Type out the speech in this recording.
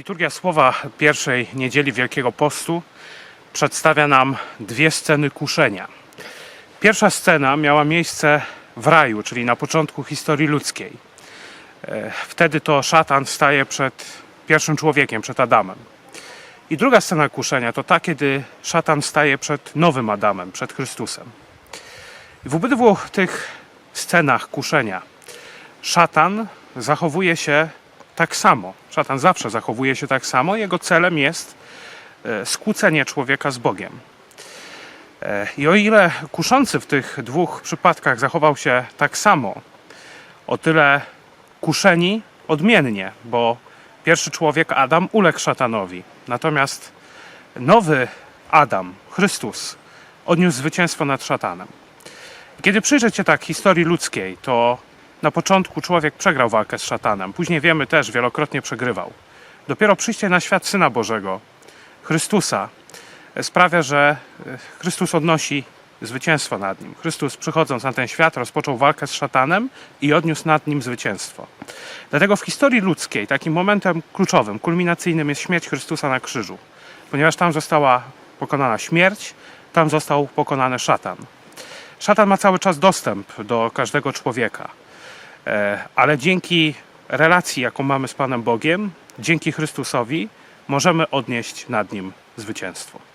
Liturgia Słowa pierwszej niedzieli Wielkiego Postu przedstawia nam dwie sceny kuszenia. Pierwsza scena miała miejsce w raju, czyli na początku historii ludzkiej. E, Wtedy to szatan staje przed pierwszym człowiekiem, przed Adamem. I druga scena kuszenia to ta, kiedy szatan staje przed nowym Adamem, przed Chrystusem. I w obydwu tych scenach kuszenia szatan zachowuje się tak samo. Szatan zawsze zachowuje się tak samo. Jego celem jest e, skłócenie człowieka z Bogiem. E, I o ile kuszący w tych dwóch przypadkach zachował się tak samo, o tyle kuszeni odmiennie, bo pierwszy człowiek Adam uległ szatanowi, natomiast nowy Adam, Chrystus, odniósł zwycięstwo nad szatanem. Kiedy przyjrzeć się tak historii ludzkiej, to na początku człowiek przegrał walkę z szatanem, później wiemy też, wielokrotnie przegrywał. Dopiero przyjście na świat Syna Bożego, Chrystusa, e, sprawia, że e, Chrystus odnosi zwycięstwo nad nim. Chrystus przychodząc na ten świat rozpoczął walkę z szatanem i odniósł nad nim zwycięstwo. Dlatego w historii ludzkiej takim momentem kluczowym, kulminacyjnym jest śmierć Chrystusa na krzyżu, ponieważ tam została pokonana śmierć, tam został pokonany szatan. Szatan ma cały czas dostęp do każdego człowieka, ale dzięki relacji, jaką mamy z Panem Bogiem, dzięki Chrystusowi, możemy odnieść nad nim zwycięstwo.